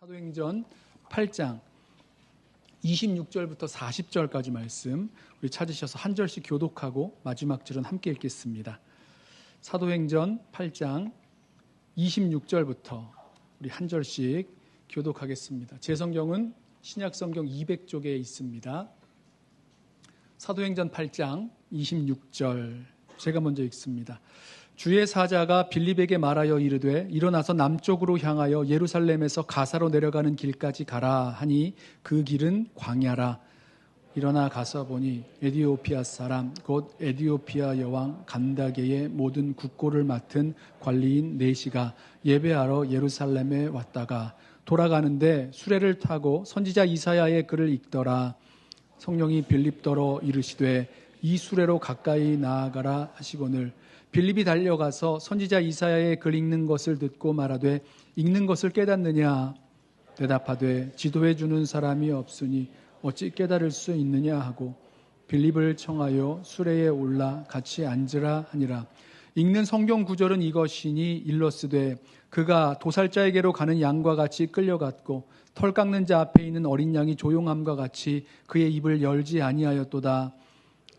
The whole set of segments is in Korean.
사도행전 8장 26절부터 40절까지 말씀 우리 찾으셔서 한 절씩 교독하고 마지막 절은 함께 읽겠습니다. 사도행전 8장 26절부터 우리 한 절씩 교독하겠습니다. 제 성경은 신약 성경 200쪽에 있습니다. 사도행전 8장 26절 제가 먼저 읽습니다. 주의 사자가 빌립에게 말하여 이르되 일어나서 남쪽으로 향하여 예루살렘에서 가사로 내려가는 길까지 가라 하니 그 길은 광야라. 일어나 가서 보니 에디오피아 사람 곧 에디오피아 여왕 간다게의 모든 국고를 맡은 관리인 네시가 예배하러 예루살렘에 왔다가 돌아가는데 수레를 타고 선지자 이사야의 글을 읽더라. 성령이 빌립더러 이르시되 이 수레로 가까이 나아가라 하시거늘 빌립이 달려가서 선지자 이사야의 글 읽는 것을 듣고 말하되 읽는 것을 깨닫느냐? 대답하되 지도해 주는 사람이 없으니 어찌 깨달을 수 있느냐? 하고 빌립을 청하여 수레에 올라 같이 앉으라 하니라. 읽는 성경 구절은 이것이니 일러스되 그가 도살자에게로 가는 양과 같이 끌려갔고 털 깎는 자 앞에 있는 어린 양이 조용함과 같이 그의 입을 열지 아니하였도다.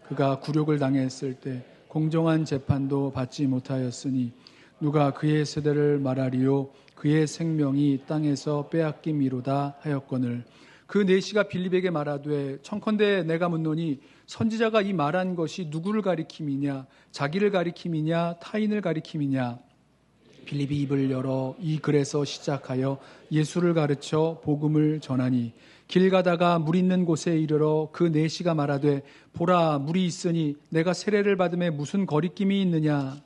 그가 굴욕을 당했을 때 공정한 재판도 받지 못하였으니 누가 그의 세대를 말하리요? 그의 생명이 땅에서 빼앗김이로다 하였거늘. 그 내시가 빌립에게 말하되 청컨대 내가 묻노니 선지자가 이 말한 것이 누구를 가리킴이냐? 자기를 가리킴이냐? 타인을 가리킴이냐? 빌립이 입을 열어 이 글에서 시작하여 예수를 가르쳐 복음을 전하니 길 가다가 물 있는 곳에 이르러 그 내시가 말하되 보라 물이 있으니 내가 세례를 받음에 무슨 거리낌이 있느냐?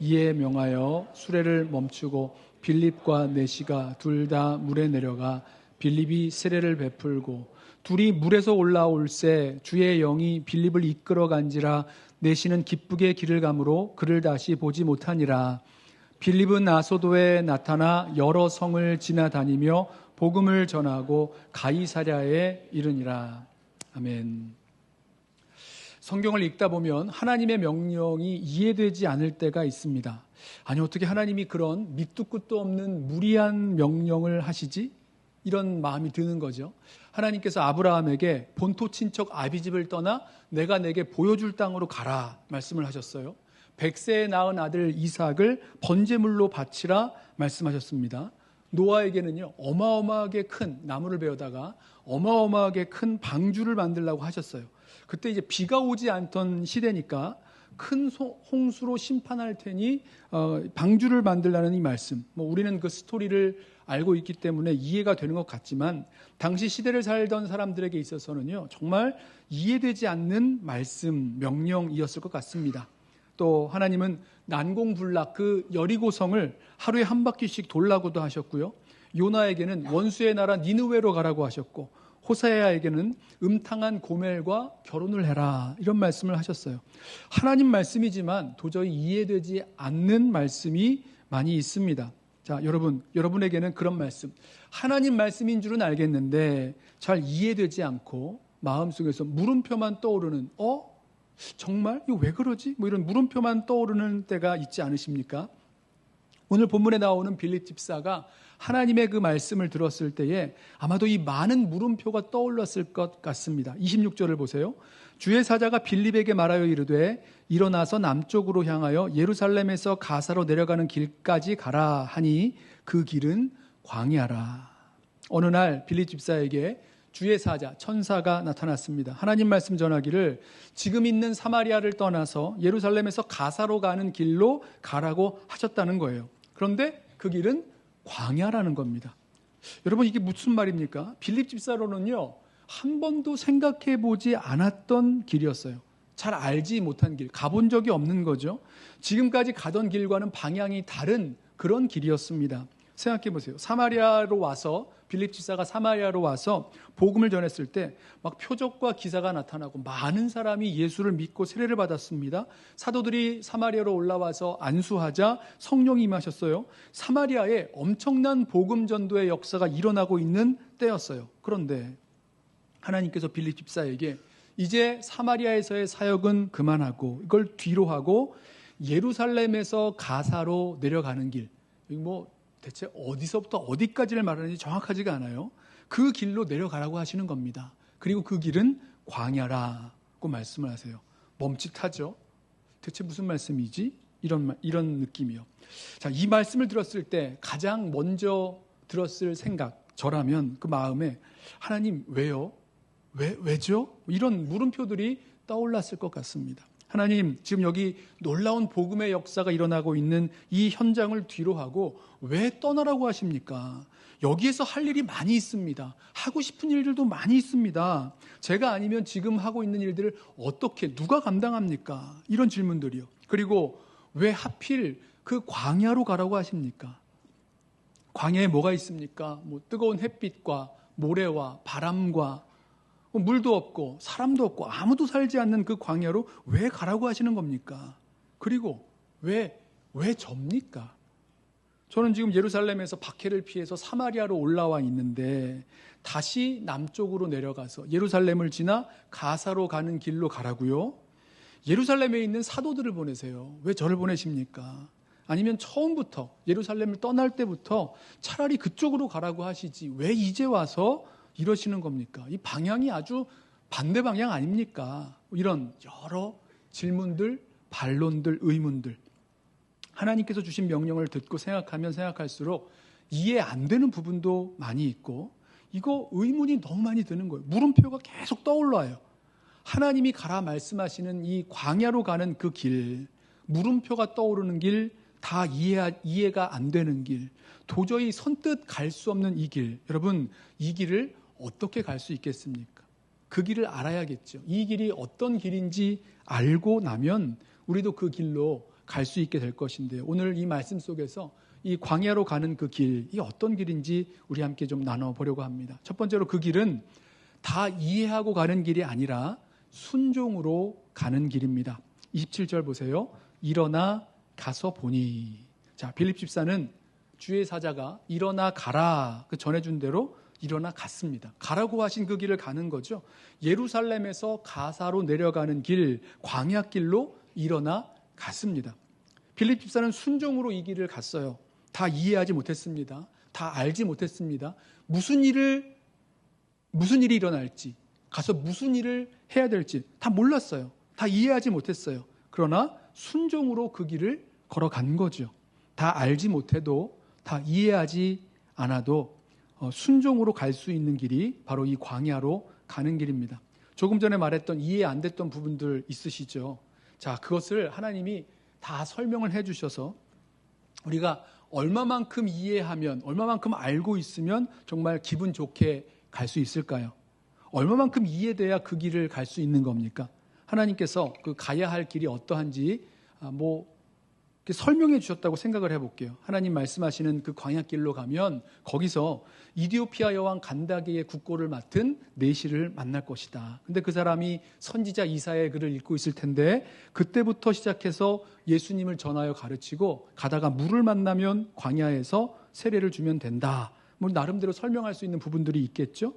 이에 명하여 수레를 멈추고 빌립과 내시가 둘 다 물에 내려가 빌립이 세례를 베풀고 둘이 물에서 올라올새 주의 영이 빌립을 이끌어 간지라 내시는 기쁘게 길을 가므로 그를 다시 보지 못하니라. 빌립은 아소도에 나타나 여러 성을 지나다니며 복음을 전하고 가이사랴에 이르니라. 아멘. 성경을 읽다 보면 하나님의 명령이 이해되지 않을 때가 있습니다. 아니, 어떻게 하나님이 그런 밑도 끝도 없는 무리한 명령을 하시지? 이런 마음이 드는 거죠. 하나님께서 아브라함에게 본토 친척 아비집을 떠나 내가 내게 보여줄 땅으로 가라 말씀을 하셨어요. 백세에 낳은 아들 이삭을 번제물로 바치라 말씀하셨습니다. 노아에게는요, 어마어마하게 큰 나무를 베어다가 어마어마하게 큰 방주를 만들라고 하셨어요. 그때 이제 비가 오지 않던 시대니까 큰 홍수로 심판할 테니 어, 방주를 만들라는 이 말씀. 뭐 우리는 그 스토리를 알고 있기 때문에 이해가 되는 것 같지만 당시 시대를 살던 사람들에게 있어서는요 정말 이해되지 않는 말씀 명령이었을 것 같습니다. 또 하나님은 난공불락 그 여리고성을 하루에 한 바퀴씩 돌라고도 하셨고요. 요나에게는 원수의 나라 니느웨로 가라고 하셨고 호사야에게는 음탕한 고멜과 결혼을 해라 이런 말씀을 하셨어요. 하나님 말씀이지만 도저히 이해되지 않는 말씀이 많이 있습니다. 자, 여러분, 여러분에게는 그런 말씀. 하나님 말씀인 줄은 알겠는데 잘 이해되지 않고 마음속에서 물음표만 떠오르는 어? 정말 이거 왜 그러지? 뭐 이런 물음표만 떠오르는 때가 있지 않으십니까? 오늘 본문에 나오는 빌립 집사가 하나님의 그 말씀을 들었을 때에 아마도 이 많은 물음표가 떠올랐을 것 같습니다. 26절을 보세요. 주의 사자가 빌립에게 말하여 이르되 일어나서 남쪽으로 향하여 예루살렘에서 가사로 내려가는 길까지 가라 하니 그 길은 광야라. 어느 날 빌립 집사에게 주의 사자, 천사가 나타났습니다. 하나님 말씀 전하기를 지금 있는 사마리아를 떠나서 예루살렘에서 가사로 가는 길로 가라고 하셨다는 거예요. 그런데 그 길은 광야라는 겁니다. 여러분 이게 무슨 말입니까? 빌립 집사로는요, 한 번도 생각해 보지 않았던 길이었어요. 잘 알지 못한 길, 가본 적이 없는 거죠. 지금까지 가던 길과는 방향이 다른 그런 길이었습니다. 생각해 보세요. 사마리아로 와서 빌립 지사가 사마리아로 와서 복음을 전했을 때 막 표적과 기사가 나타나고 많은 사람이 예수를 믿고 세례를 받았습니다. 사도들이 사마리아로 올라와서 안수하자 성령이 임하셨어요. 사마리아에 엄청난 복음 전도의 역사가 일어나고 있는 때였어요. 그런데 하나님께서 빌립 집사에게 이제 사마리아에서의 사역은 그만하고 이걸 뒤로 하고 예루살렘에서 가사로 내려가는 길. 뭐 대체 어디서부터 어디까지를 말하는지 정확하지가 않아요. 그 길로 내려가라고 하시는 겁니다. 그리고 그 길은 광야라고 말씀을 하세요. 멈칫하죠? 대체 무슨 말씀이지? 이런, 이런 느낌이요. 자, 이 말씀을 들었을 때 가장 먼저 들었을 생각, 저라면 그 마음에 하나님 왜요? 왜, 왜죠? 이런 물음표들이 떠올랐을 것 같습니다. 하나님, 지금 여기 놀라운 복음의 역사가 일어나고 있는 이 현장을 뒤로 하고 왜 떠나라고 하십니까? 여기에서 할 일이 많이 있습니다. 하고 싶은 일들도 많이 있습니다. 제가 아니면 지금 하고 있는 일들을 어떻게, 누가 감당합니까? 이런 질문들이요. 그리고 왜 하필 그 광야로 가라고 하십니까? 광야에 뭐가 있습니까? 뭐 뜨거운 햇빛과 모래와 바람과 뭐 물도 없고 사람도 없고 아무도 살지 않는 그 광야로 왜 가라고 하시는 겁니까? 그리고 왜, 왜 접니까? 저는 지금 예루살렘에서 박해를 피해서 사마리아로 올라와 있는데 다시 남쪽으로 내려가서 예루살렘을 지나 가사로 가는 길로 가라고요? 예루살렘에 있는 사도들을 보내세요. 왜 저를 보내십니까? 아니면 처음부터 예루살렘을 떠날 때부터 차라리 그쪽으로 가라고 하시지 왜 이제 와서 이러시는 겁니까? 이 방향이 아주 반대 방향 아닙니까? 이런 여러 질문들, 반론들, 의문들. 하나님께서 주신 명령을 듣고 생각하면 생각할수록 이해 안 되는 부분도 많이 있고 이거 의문이 너무 많이 드는 거예요. 물음표가 계속 떠올라요. 하나님이 가라 말씀하시는 이 광야로 가는 그 길, 물음표가 떠오르는 길, 다 이해, 이해가 안 되는 길, 도저히 선뜻 갈 수 없는 이 길. 여러분, 이 길을 어떻게 갈 수 있겠습니까? 그 길을 알아야겠죠. 이 길이 어떤 길인지 알고 나면 우리도 그 길로 갈 수 있게 될 것인데요. 오늘 이 말씀 속에서 이 광야로 가는 그 길, 이 어떤 길인지 우리 함께 좀 나눠보려고 합니다. 첫 번째로 그 길은 다 이해하고 가는 길이 아니라 순종으로 가는 길입니다. 27절 보세요. 일어나 가서 보니. 자, 빌립 집사는 주의 사자가 일어나 가라 그 전해준 대로 일어나 갔습니다. 가라고 하신 그 길을 가는 거죠. 예루살렘에서 가사로 내려가는 길, 광야길로 일어나 갔습니다. 빌립 집사는 순종으로 이 길을 갔어요. 다 이해하지 못했습니다. 다 알지 못했습니다. 무슨 일을 무슨 일이 일어날지, 가서 무슨 일을 해야 될지 다 몰랐어요. 다 이해하지 못했어요. 그러나 순종으로 그 길을 걸어간 거죠. 다 알지 못해도 다 이해하지 않아도 어, 순종으로 갈 수 있는 길이 바로 이 광야로 가는 길입니다. 조금 전에 말했던 이해 안 됐던 부분들 있으시죠? 자, 그것을 하나님이 다 설명을 해 주셔서 우리가 얼마만큼 이해하면, 얼마만큼 알고 있으면 정말 기분 좋게 갈 수 있을까요? 얼마만큼 이해돼야 그 길을 갈 수 있는 겁니까? 하나님께서 그 가야 할 길이 어떠한지 아, 뭐 설명해 주셨다고 생각을 해볼게요. 하나님 말씀하시는 그 광야길로 가면 거기서 이디오피아 여왕 간다게의 국고를 맡은 내시를 만날 것이다. 근데 그 사람이 선지자 이사의 글을 읽고 있을 텐데 그때부터 시작해서 예수님을 전하여 가르치고 가다가 물을 만나면 광야에서 세례를 주면 된다. 뭐 나름대로 설명할 수 있는 부분들이 있겠죠.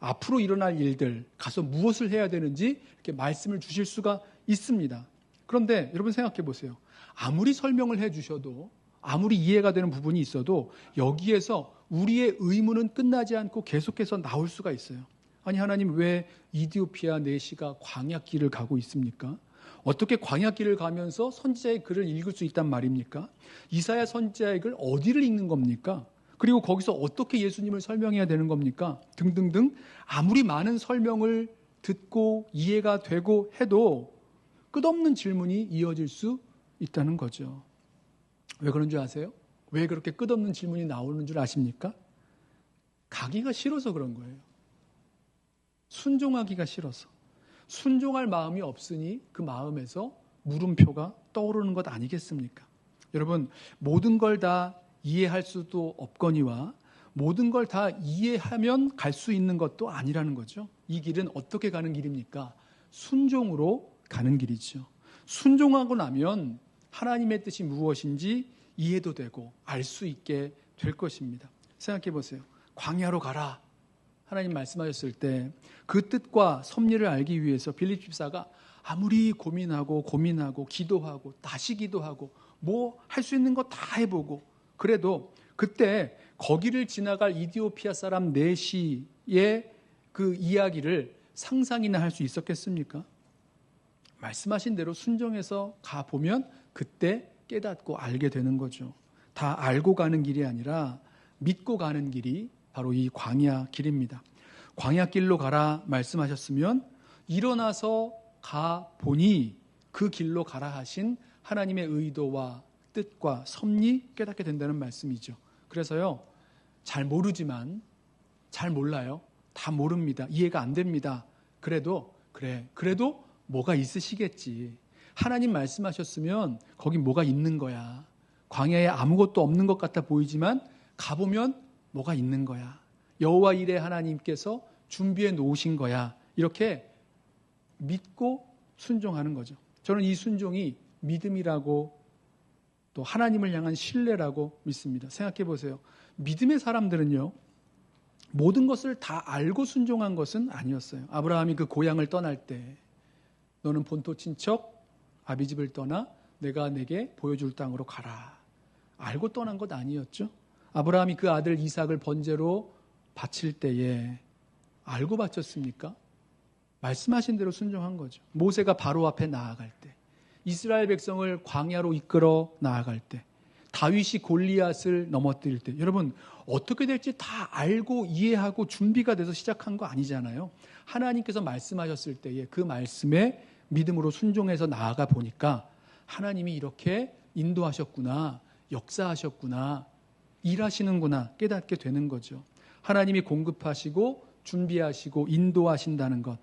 앞으로 일어날 일들, 가서 무엇을 해야 되는지 이렇게 말씀을 주실 수가 있습니다. 그런데 여러분 생각해 보세요. 아무리 설명을 해 주셔도 아무리 이해가 되는 부분이 있어도 여기에서 우리의 의문은 끝나지 않고 계속해서 나올 수가 있어요. 아니 하나님 왜 이디오피아 내시가 광야길을 가고 있습니까? 어떻게 광야길을 가면서 선지자의 글을 읽을 수 있단 말입니까? 이사야 선지자의 글 어디를 읽는 겁니까? 그리고 거기서 어떻게 예수님을 설명해야 되는 겁니까? 등등등 아무리 많은 설명을 듣고 이해가 되고 해도 끝없는 질문이 이어질 수 있다는 거죠. 왜 그런 줄 아세요? 왜 그렇게 끝없는 질문이 나오는 줄 아십니까? 가기가 싫어서 그런 거예요. 순종하기가 싫어서. 순종할 마음이 없으니 그 마음에서 물음표가 떠오르는 것 아니겠습니까? 여러분, 모든 걸 다 이해할 수도 없거니와 모든 걸 다 이해하면 갈 수 있는 것도 아니라는 거죠. 이 길은 어떻게 가는 길입니까? 순종으로 가는 길이죠. 순종하고 나면 하나님의 뜻이 무엇인지 이해도 되고 알 수 있게 될 것입니다. 생각해 보세요. 광야로 가라. 하나님 말씀하셨을 때 그 뜻과 섭리를 알기 위해서 빌립 집사가 아무리 고민하고 고민하고 기도하고 다시 기도하고 뭐 할 수 있는 거 다 해보고 그래도 그때 거기를 지나갈 이디오피아 사람 네시의 그 이야기를 상상이나 할 수 있었겠습니까? 말씀하신 대로 순종해서 가 보면 그때 깨닫고 알게 되는 거죠. 다 알고 가는 길이 아니라 믿고 가는 길이 바로 이 광야 길입니다. 광야 길로 가라 말씀하셨으면 일어나서 가 보니 그 길로 가라 하신 하나님의 의도와 뜻과 섭리 깨닫게 된다는 말씀이죠. 그래서요, 잘 모르지만, 잘 몰라요. 다 모릅니다. 이해가 안 됩니다. 그래도, 그래, 그래도 뭐가 있으시겠지. 하나님 말씀하셨으면 거기 뭐가 있는 거야. 광야에 아무것도 없는 것 같아 보이지만 가보면 뭐가 있는 거야. 여호와 일의 하나님께서 준비해 놓으신 거야. 이렇게 믿고 순종하는 거죠. 저는 이 순종이 믿음이라고 또 하나님을 향한 신뢰라고 믿습니다. 생각해 보세요. 믿음의 사람들은요, 모든 것을 다 알고 순종한 것은 아니었어요. 아브라함이 그 고향을 떠날 때, 너는 본토 친척, 아비 집을 떠나 내가 내게 보여줄 땅으로 가라. 알고 떠난 것 아니었죠? 아브라함이 그 아들 이삭을 번제로 바칠 때에 알고 바쳤습니까? 말씀하신 대로 순종한 거죠. 모세가 바로 앞에 나아갈 때, 이스라엘 백성을 광야로 이끌어 나아갈 때, 다윗이 골리앗을 넘어뜨릴 때, 여러분 어떻게 될지 다 알고 이해하고 준비가 돼서 시작한 거 아니잖아요. 하나님께서 말씀하셨을 때에 그 말씀에 믿음으로 순종해서 나아가 보니까 하나님이 이렇게 인도하셨구나, 역사하셨구나, 일하시는구나 깨닫게 되는 거죠. 하나님이 공급하시고 준비하시고 인도하신다는 것.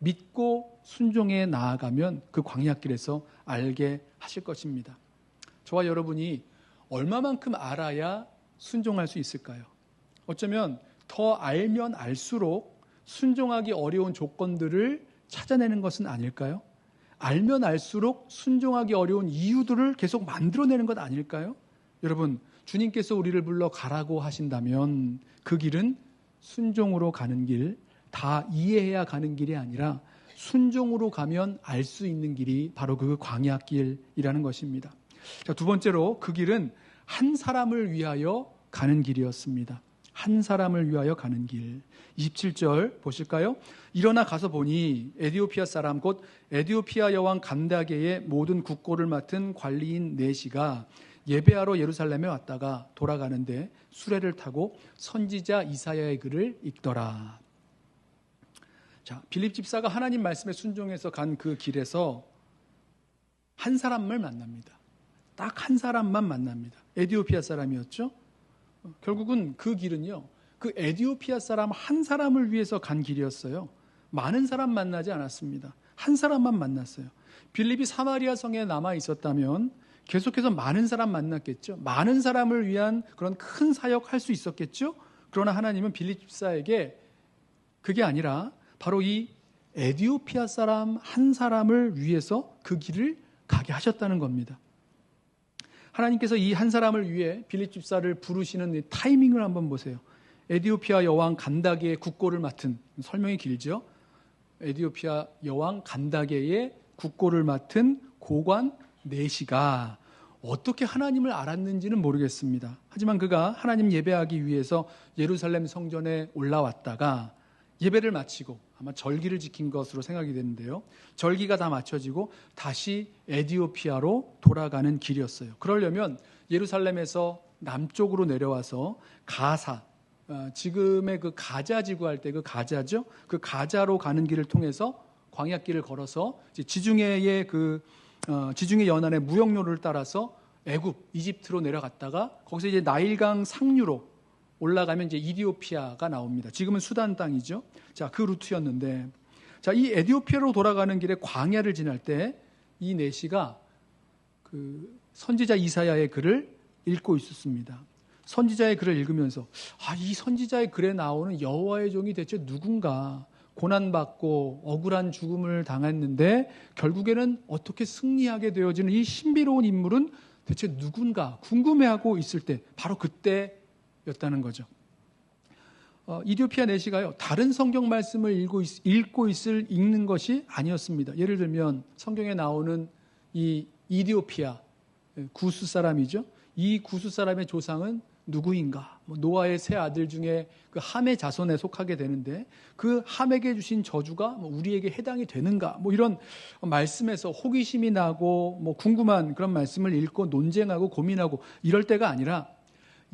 믿고 순종해 나아가면 그 광야길에서 알게 하실 것입니다. 저와 여러분이 얼마만큼 알아야 순종할 수 있을까요? 어쩌면 더 알면 알수록 순종하기 어려운 조건들을 찾아내는 것은 아닐까요? 알면 알수록 순종하기 어려운 이유들을 계속 만들어내는 것 아닐까요? 여러분, 주님께서 우리를 불러 가라고 하신다면 그 길은 순종으로 가는 길, 다 이해해야 가는 길이 아니라 순종으로 가면 알 수 있는 길이 바로 그 광야길이라는 것입니다. 자, 두 번째로 그 길은 한 사람을 위하여 가는 길이었습니다. 한 사람을 위하여 가는 길. 27절 보실까요? 일어나 가서 보니 에디오피아 사람 곧 에디오피아 여왕 간다게의 모든 국고를 맡은 관리인 네시가 예배하러 예루살렘에 왔다가 돌아가는데 수레를 타고 선지자 이사야의 글을 읽더라. 자, 빌립 집사가 하나님 말씀에 순종해서 간 그 길에서 한 사람을 만납니다. 딱 한 사람만 만납니다. 에디오피아 사람이었죠. 결국은 그 길은요. 그 에디오피아 사람 한 사람을 위해서 간 길이었어요. 많은 사람 만나지 않았습니다. 한 사람만 만났어요. 빌립이 사마리아 성에 남아 있었다면 계속해서 많은 사람 만났겠죠. 많은 사람을 위한 그런 큰 사역 할 수 있었겠죠. 그러나 하나님은 빌립 집사에게 그게 아니라 바로 이 에디오피아 사람 한 사람을 위해서 그 길을 가게 하셨다는 겁니다. 하나님께서 이 한 사람을 위해 빌립 집사를 부르시는 타이밍을 한번 보세요. 에디오피아 여왕 간다게의 국고를 맡은 설명이 길죠. 에디오피아 여왕 간다게의 국고를 맡은 고관 네시가 어떻게 하나님을 알았는지는 모르겠습니다. 하지만 그가 하나님 예배하기 위해서 예루살렘 성전에 올라왔다가 예배를 마치고 아마 절기를 지킨 것으로 생각이 되는데요. 절기가 다 마쳐지고 다시 에디오피아로 돌아가는 길이었어요. 그러려면 예루살렘에서 남쪽으로 내려와서 가사, 어, 지금의 그 가자 지구 할 때 그 가자죠. 그 가자로 가는 길을 통해서 광야길을 걸어서 지중해의 그 어, 지중해 연안의 무역로를 따라서 애굽, 이집트로 내려갔다가 거기서 이제 나일강 상류로 올라가면 이제 이디오피아가 나옵니다. 지금은 수단 땅이죠. 자, 그 루트였는데 자, 이 에디오피아로 돌아가는 길에 광야를 지날 때이 네시가 그 선지자 이사야의 글을 읽고 있었습니다. 선지자의 글을 읽으면서 아, 이 선지자의 글에 나오는 여호와의 종이 대체 누군가? 고난받고 억울한 죽음을 당했는데 결국에는 어떻게 승리하게 되어지는 이 신비로운 인물은 대체 누군가 궁금해하고 있을 때 바로 그때 였다는 거죠. 어, 이디오피아 내시가요 다른 성경 말씀을 읽고, 있, 있을 읽는 것이 아니었습니다. 예를 들면 성경에 나오는 이 이디오피아 구수 사람이죠. 이 구수 사람의 조상은 누구인가? 뭐 노아의 세 아들 중에 그 함의 자손에 속하게 되는데 그 함에게 주신 저주가 뭐 우리에게 해당이 되는가? 뭐 이런 말씀에서 호기심이 나고 뭐 궁금한 그런 말씀을 읽고 논쟁하고 고민하고 이럴 때가 아니라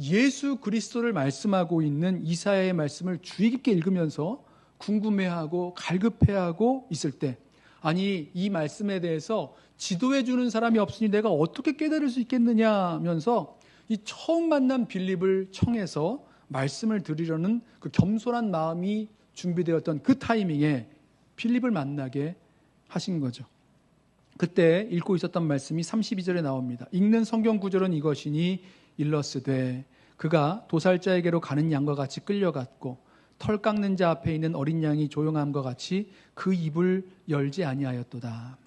예수 그리스도를 말씀하고 있는 이사야의 말씀을 주의 깊게 읽으면서 궁금해하고 갈급해하고 있을 때 아니 이 말씀에 대해서 지도해 주는 사람이 없으니 내가 어떻게 깨달을 수 있겠느냐 하면서 이 처음 만난 빌립을 청해서 말씀을 드리려는 그 겸손한 마음이 준비되었던 그 타이밍에 빌립을 만나게 하신 거죠. 그때 읽고 있었던 말씀이 32절에 나옵니다. 읽는 성경 구절은 이것이니 일러스되 그가 도살자에게로 가는 양과 같이 끌려갔고 털 깎는 자 앞에 있는 어린 양이 조용함과 같이 그 입을 열지 아니하였도다.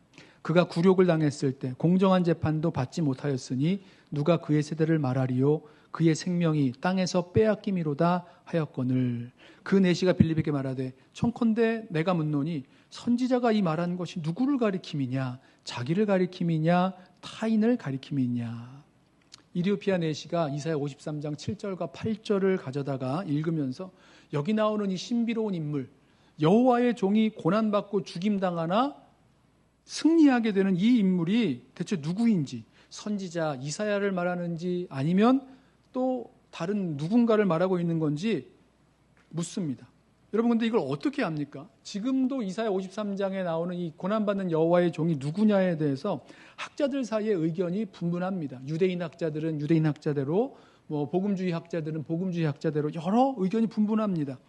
그가 굴욕을 당했을 때 공정한 재판도 받지 못하였으니 누가 그의 세대를 말하리요? 그의 생명이 땅에서 빼앗김이로다 하였거늘. 그 내시가 빌립에게 말하되 청컨대 내가 묻노니 선지자가 이 말한 것이 누구를 가리킴이냐? 자기를 가리킴이냐? 타인을 가리킴이냐 이디오피아 내시가 이사야 53장 7절과 8절을 가져다가 읽으면서 여기 나오는 이 신비로운 인물 여호와의 종이 고난받고 죽임당하나 승리하게 되는 이 인물이 대체 누구인지 선지자 이사야를 말하는지 아니면 또 다른 누군가를 말하고 있는 건지 묻습니다. 여러분 근데 이걸 어떻게 합니까? 지금도 이사야 53장에 나오는 이 고난받는 여호와의 종이 누구냐에 대해서 학자들 사이에 의견이 분분합니다. 유대인 학자들은 유대인 학자대로 뭐 복음주의 학자들은 복음주의 학자대로 여러 의견이 분분합니다.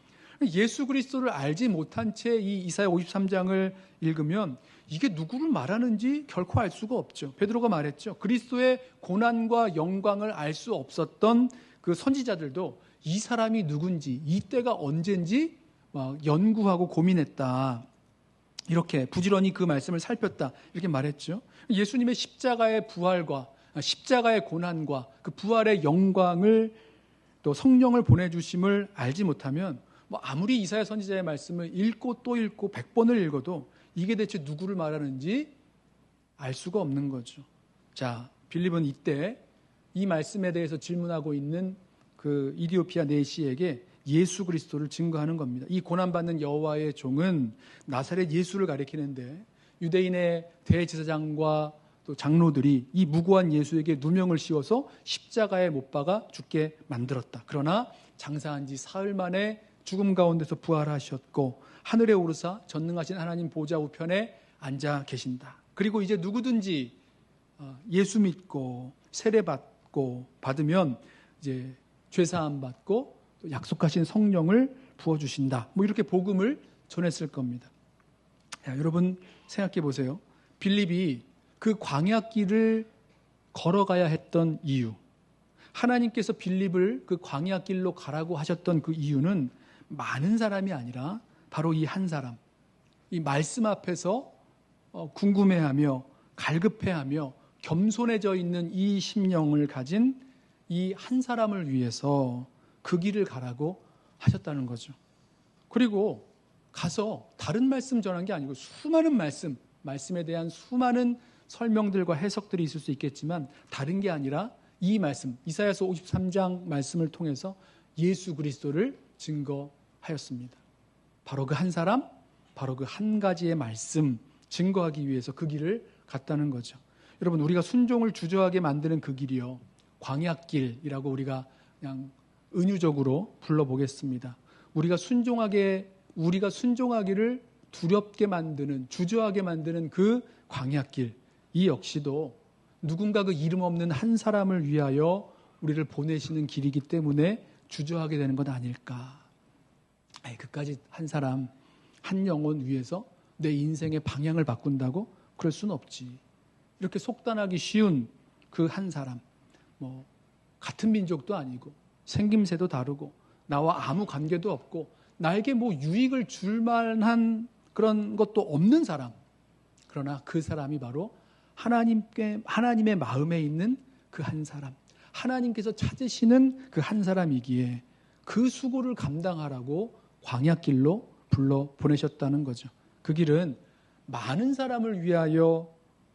예수 그리스도를 알지 못한 채 이 이사야 53장을 읽으면 이게 누구를 말하는지 결코 알 수가 없죠. 베드로가 말했죠. 그리스도의 고난과 영광을 알 수 없었던 그 선지자들도 이 사람이 누군지, 이때가 언젠지 막 연구하고 고민했다. 이렇게 부지런히 그 말씀을 살폈다. 이렇게 말했죠. 예수님의 십자가의 부활과 십자가의 고난과 그 부활의 영광을 또 성령을 보내주심을 알지 못하면 뭐 아무리 이사야 선지자의 말씀을 읽고 또 읽고 백 번을 읽어도 이게 대체 누구를 말하는지 알 수가 없는 거죠. 자, 빌립은 이때 이 말씀에 대해서 질문하고 있는 그 이디오피아 네시에게 예수 그리스도를 증거하는 겁니다. 이 고난받는 여호와의 종은 나사렛 예수를 가리키는데 유대인의 대제사장과 또 장로들이 이 무고한 예수에게 누명을 씌워서 십자가에 못 박아 죽게 만들었다. 그러나 장사한 지 사흘 만에 죽음 가운데서 부활하셨고 하늘에 오르사 전능하신 하나님 보좌 우편에 앉아 계신다. 그리고 이제 누구든지 어, 예수 믿고 세례 받고 받으면 이제 죄 사함 받고 또 약속하신 성령을 부어 주신다. 뭐 이렇게 복음을 전했을 겁니다. 야, 여러분 생각해 보세요. 빌립이 그 광야길을 걸어가야 했던 이유. 하나님께서 빌립을 그 광야길로 가라고 하셨던 그 이유는 많은 사람이 아니라 바로 이 한 사람, 이 말씀 앞에서 어, 궁금해하며 갈급해하며 겸손해져 있는 이 심령을 가진 이 한 사람을 위해서 그 길을 가라고 하셨다는 거죠. 그리고 가서 다른 말씀 전한 게 아니고 수많은 말씀, 말씀에 대한 수많은 설명들과 해석들이 있을 수 있겠지만 다른 게 아니라 이 말씀, 이사야서 53장 말씀을 통해서 예수 그리스도를 증거하였습니다. 바로 그 한 사람, 바로 그 한 가지의 말씀 증거하기 위해서 그 길을 갔다는 거죠. 여러분 우리가 순종을 주저하게 만드는 그 길이요. 광약길이라고 우리가 그냥 은유적으로 불러보겠습니다. 우리가 순종하게 우리가 순종하기를 두렵게 만드는 주저하게 만드는 그 광약길 이 역시도 누군가 그 이름 없는 한 사람을 위하여 우리를 보내시는 길이기 때문에 주저하게 되는 것 아닐까. 아이, 그까지 한 사람, 한 영혼 위해서 내 인생의 방향을 바꾼다고? 그럴 수는 없지. 이렇게 속단하기 쉬운 그 한 사람, 뭐, 같은 민족도 아니고, 생김새도 다르고, 나와 아무 관계도 없고, 나에게 뭐 유익을 줄 만한 그런 것도 없는 사람. 그러나 그 사람이 바로 하나님께, 하나님의 마음에 있는 그 한 사람. 하나님께서 찾으시는 그 한 사람이기에 그 수고를 감당하라고 광약길로 불러 보내셨다는 거죠. 그 길은 많은 사람을 위하여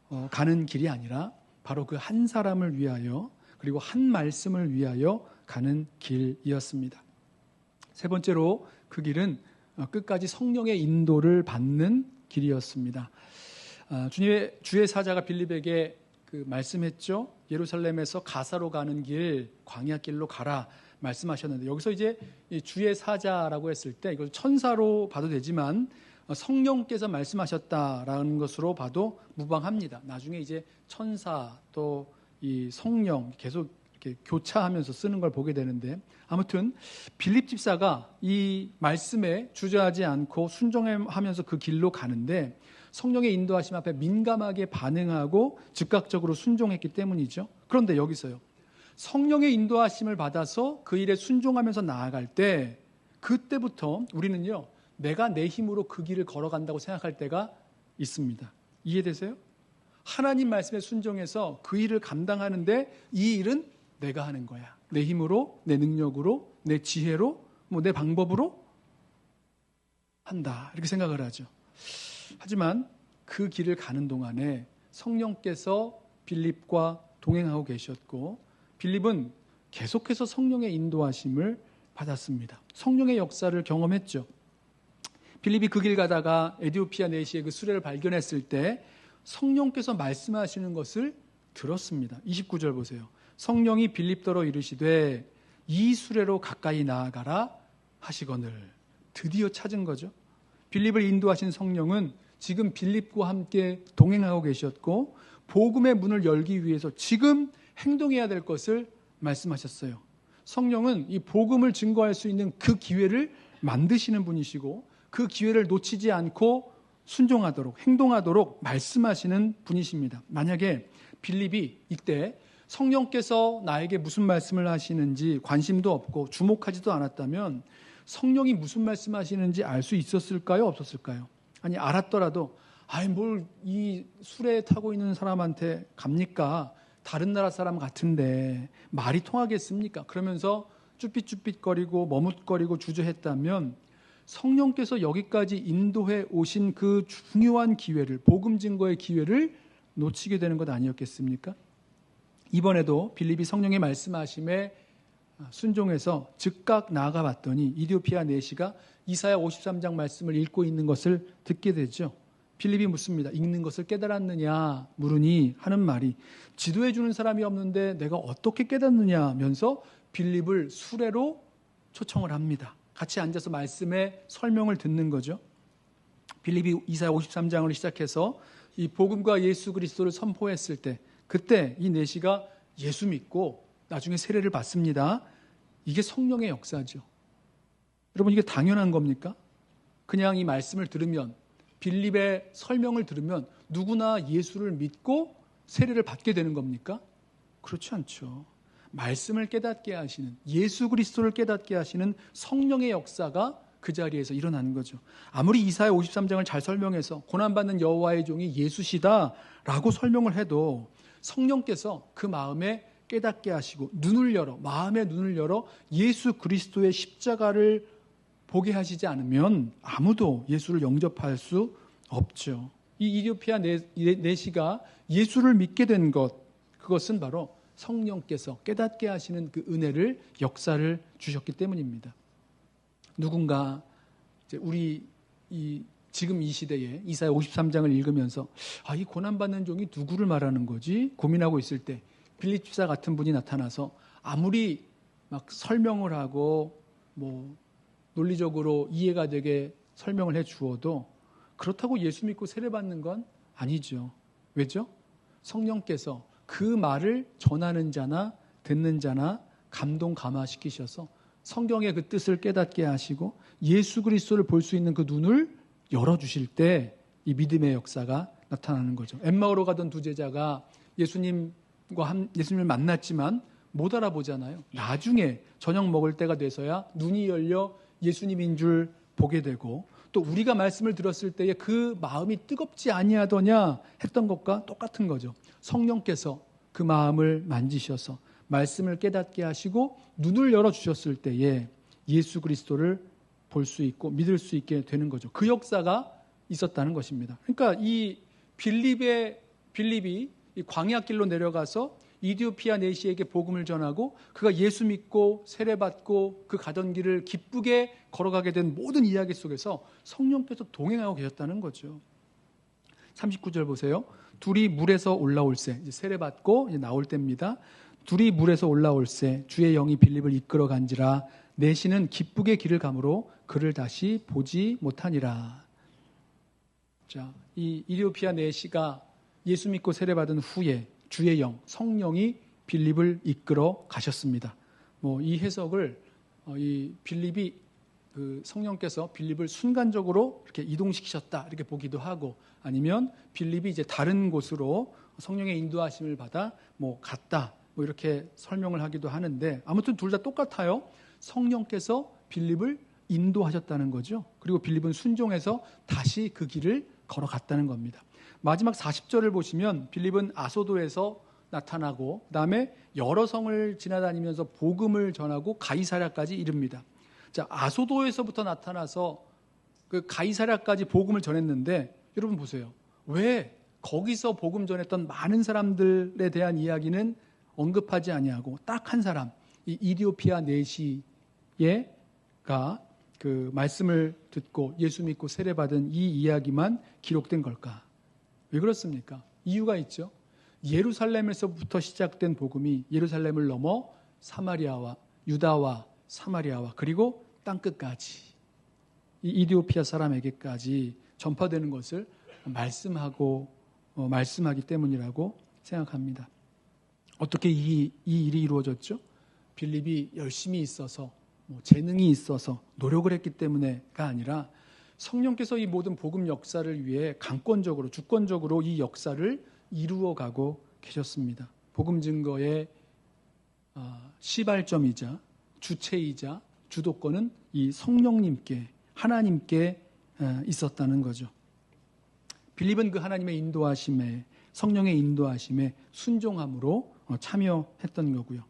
어, 가는 길이 아니라 바로 그 한 사람을 위하여 그리고 한 말씀을 위하여 가는 길이었습니다. 세 번째로 그 길은 어, 끝까지 성령의 인도를 받는 길이었습니다. 아, 주님의 주의 사자가 빌립에게 그 말씀했죠. 예루살렘에서 가사로 가는 길, 광야길로 가라 말씀하셨는데 여기서 이제 주의 사자라고 했을 때 이걸 천사로 봐도 되지만 어, 성령께서 말씀하셨다라는 것으로 봐도 무방합니다. 나중에 이제 천사 또 이 성령 계속 이렇게 교차하면서 쓰는 걸 보게 되는데 아무튼 빌립 집사가 이 말씀에 주저하지 않고 순종하면서 그 길로 가는데 성령의 인도하심 앞에 민감하게 반응하고 즉각적으로 순종했기 때문이죠. 그런데 여기서요. 성령의 인도하심을 받아서 그 일에 순종하면서 나아갈 때 그때부터 우리는요. 내가 내 힘으로 그 길을 걸어간다고 생각할 때가 있습니다. 이해되세요? 하나님 말씀에 순종해서 그 일을 감당하는데 이 일은 내가 하는 거야. 내 힘으로, 내 능력으로, 내 지혜로, 뭐 내 방법으로 한다. 이렇게 생각을 하죠. 하지만 그 길을 가는 동안에 성령께서 빌립과 동행하고 계셨고 빌립은 계속해서 성령의 인도하심을 받았습니다. 성령의 역사를 경험했죠. 빌립이 그 길 가다가 에디오피아 내시의 그 수레를 발견했을 때 성령께서 말씀하시는 것을 들었습니다. 29절 보세요. 성령이 빌립더러 이르시되 이 수레로 가까이 나아가라 하시거늘 드디어 찾은 거죠. 빌립을 인도하신 성령은 지금 빌립과 함께 동행하고 계셨고 복음의 문을 열기 위해서 지금 행동해야 될 것을 말씀하셨어요. 성령은 이 복음을 증거할 수 있는 그 기회를 만드시는 분이시고 그 기회를 놓치지 않고 순종하도록 행동하도록 말씀하시는 분이십니다. 만약에 빌립이 이때 성령께서 나에게 무슨 말씀을 하시는지 관심도 없고 주목하지도 않았다면 성령이 무슨 말씀하시는지 알 수 있었을까요? 없었을까요? 아니 알았더라도 아이 뭘 이 술에 타고 있는 사람한테 갑니까? 다른 나라 사람 같은데 말이 통하겠습니까? 그러면서 쭈삣쭈삣거리고 머뭇거리고 주저했다면 성령께서 여기까지 인도해 오신 그 중요한 기회를 복음 증거의 기회를 놓치게 되는 것 아니었겠습니까? 이번에도 빌립이 성령의 말씀하심에 순종해서 즉각 나아가 봤더니 이디오피아 내시가 이사야 53장 말씀을 읽고 있는 것을 듣게 되죠. 빌립이 묻습니다. 읽는 것을 깨달았느냐 물으니 하는 말이 지도해 주는 사람이 없는데 내가 어떻게 깨닫느냐 하면서 빌립을 수레로 초청을 합니다. 같이 앉아서 말씀의 설명을 듣는 거죠. 빌립이 이사야 53장을 시작해서 이 복음과 예수 그리스도를 선포했을 때 그때 이 내시가 예수 믿고 나중에 세례를 받습니다. 이게 성령의 역사죠. 여러분 이게 당연한 겁니까? 그냥 이 말씀을 들으면 빌립의 설명을 들으면 누구나 예수를 믿고 세례를 받게 되는 겁니까? 그렇지 않죠. 말씀을 깨닫게 하시는 예수 그리스도를 깨닫게 하시는 성령의 역사가 그 자리에서 일어나는 거죠. 아무리 이사야 53장을 잘 설명해서 고난받는 여호와의 종이 예수시다라고 설명을 해도 성령께서 그 마음에 깨닫게 하시고 눈을 열어 마음의 눈을 열어 예수 그리스도의 십자가를 보게 하시지 않으면 아무도 예수를 영접할 수 없죠. 이 이디오피아 내시가 예수를 믿게 된 것, 그것은 바로 성령께서 깨닫게 하시는 그 은혜를 역사를 주셨기 때문입니다. 누군가 우리 이 지금 이 시대에 이사야 53장을 읽으면서 아, 이 고난받는 종이 누구를 말하는 거지? 고민하고 있을 때 빌립 집사 같은 분이 나타나서 아무리 막 설명을 하고 뭐 논리적으로 이해가 되게 설명을 해 주어도 그렇다고 예수 믿고 세례받는 건 아니죠. 왜죠? 성령께서 그 말을 전하는 자나 듣는 자나 감동 감화시키셔서 성경의 그 뜻을 깨닫게 하시고 예수 그리스도를 볼 수 있는 그 눈을 열어 주실 때 이 믿음의 역사가 나타나는 거죠. 엠마오로 가던 두 제자가 예수님과 한, 예수님을 만났지만 못 알아보잖아요. 나중에 저녁 먹을 때가 돼서야 눈이 열려 예수님인 줄 보게 되고 또 우리가 말씀을 들었을 때에 그 마음이 뜨겁지 아니하더냐 했던 것과 똑같은 거죠. 성령께서 그 마음을 만지셔서 말씀을 깨닫게 하시고 눈을 열어 주셨을 때에 예수 그리스도를 볼 수 있고 믿을 수 있게 되는 거죠. 그 역사가 있었다는 것입니다. 그러니까 이 빌립의 빌립이 이 광야길로 내려가서 이디오피아 내시에게 복음을 전하고 그가 예수 믿고 세례받고 그 가던 길을 기쁘게 걸어가게 된 모든 이야기 속에서 성령께서 동행하고 계셨다는 거죠. 39절 보세요. 둘이 물에서 올라올세 이제 세례받고 나올 때입니다. 둘이 물에서 올라올세 주의 영이 빌립을 이끌어 간지라 내시는 기쁘게 길을 가므로 그를 다시 보지 못하니라. 자, 이 이디오피아 내시가 예수 믿고 세례받은 후에 주의 영, 성령이 빌립을 이끌어 가셨습니다. 뭐 이 해석을 어, 이 빌립이 그 성령께서 빌립을 순간적으로 이렇게 이동시키셨다 이렇게 보기도 하고 아니면 빌립이 이제 다른 곳으로 성령의 인도하심을 받아 뭐 갔다 뭐 이렇게 설명을 하기도 하는데 아무튼 둘 다 똑같아요. 성령께서 빌립을 인도하셨다는 거죠. 그리고 빌립은 순종해서 다시 그 길을 걸어갔다는 겁니다. 마지막 40절을 보시면 빌립은 아소도에서 나타나고 그다음에 여러 성을 지나다니면서 복음을 전하고 가이사랴까지 이릅니다. 자, 아소도에서부터 나타나서 그 가이사랴까지 복음을 전했는데 여러분 보세요. 왜 거기서 복음 전했던 많은 사람들에 대한 이야기는 언급하지 아니하고 딱 한 사람 이 이디오피아 내시가 그 말씀을 듣고 예수 믿고 세례받은 이 이야기만 기록된 걸까? 왜 그렇습니까? 이유가 있죠. 예루살렘에서부터 시작된 복음이 예루살렘을 넘어 사마리아와 유다와 사마리아와 그리고 땅 끝까지 이 이디오피아 사람에게까지 전파되는 것을 말씀하고 어, 말씀하기 때문이라고 생각합니다. 어떻게 이, 이 일이 이루어졌죠? 빌립이 열심히 있어서 뭐 재능이 있어서 노력을 했기 때문에가 아니라 성령께서 이 모든 복음 역사를 위해 강권적으로 주권적으로 이 역사를 이루어가고 계셨습니다. 복음 증거의 아, 시발점이자 주체이자 주도권은 이 성령님께 하나님께 아, 있었다는 거죠. 빌립은 그 하나님의 인도하심에 성령의 인도하심에 순종함으로 어, 참여했던 거고요.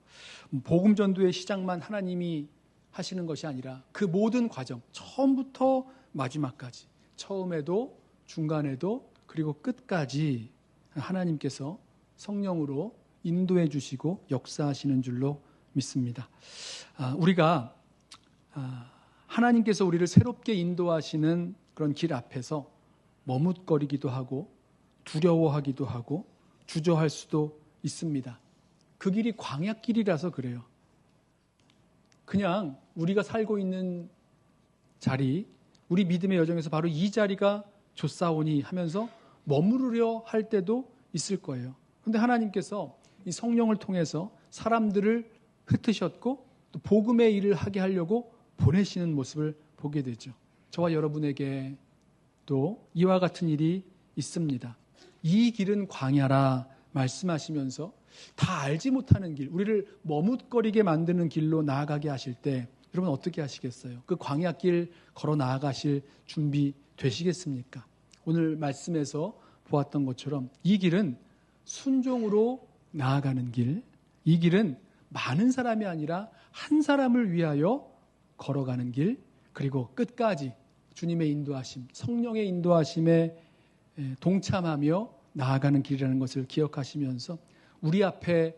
복음 전도의 시작만 하나님이 하시는 것이 아니라 그 모든 과정 처음부터 마지막까지 처음에도 중간에도 그리고 끝까지 하나님께서 성령으로 인도해 주시고 역사하시는 줄로 믿습니다. 아, 우리가 아, 하나님께서 우리를 새롭게 인도하시는 그런 길 앞에서 머뭇거리기도 하고 두려워하기도 하고 주저할 수도 있습니다. 그 길이 광야길이라서 그래요. 그냥 우리가 살고 있는 자리, 우리 믿음의 여정에서 바로 이 자리가 좋사오니 하면서 머무르려 할 때도 있을 거예요. 근데 하나님께서 이 성령을 통해서 사람들을 흩으셨고 또 복음의 일을 하게 하려고 보내시는 모습을 보게 되죠. 저와 여러분에게 또 이와 같은 일이 있습니다. 이 길은 광야라 말씀하시면서 다 알지 못하는 길, 우리를 머뭇거리게 만드는 길로 나아가게 하실 때 여러분 어떻게 하시겠어요? 그 광야길 걸어 나아가실 준비 되시겠습니까? 오늘 말씀에서 보았던 것처럼 이 길은 순종으로 나아가는 길, 이 길은 많은 사람이 아니라 한 사람을 위하여 걸어가는 길, 그리고 끝까지 주님의 인도하심, 성령의 인도하심에 동참하며 나아가는 길이라는 것을 기억하시면서 우리 앞에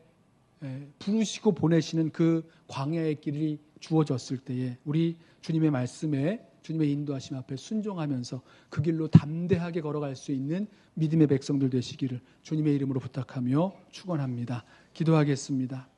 부르시고 보내시는 그 광야의 길이 주어졌을 때에 우리 주님의 말씀에 주님의 인도하심 앞에 순종하면서 그 길로 담대하게 걸어갈 수 있는 믿음의 백성들 되시기를 주님의 이름으로 부탁하며 축원합니다. 기도하겠습니다.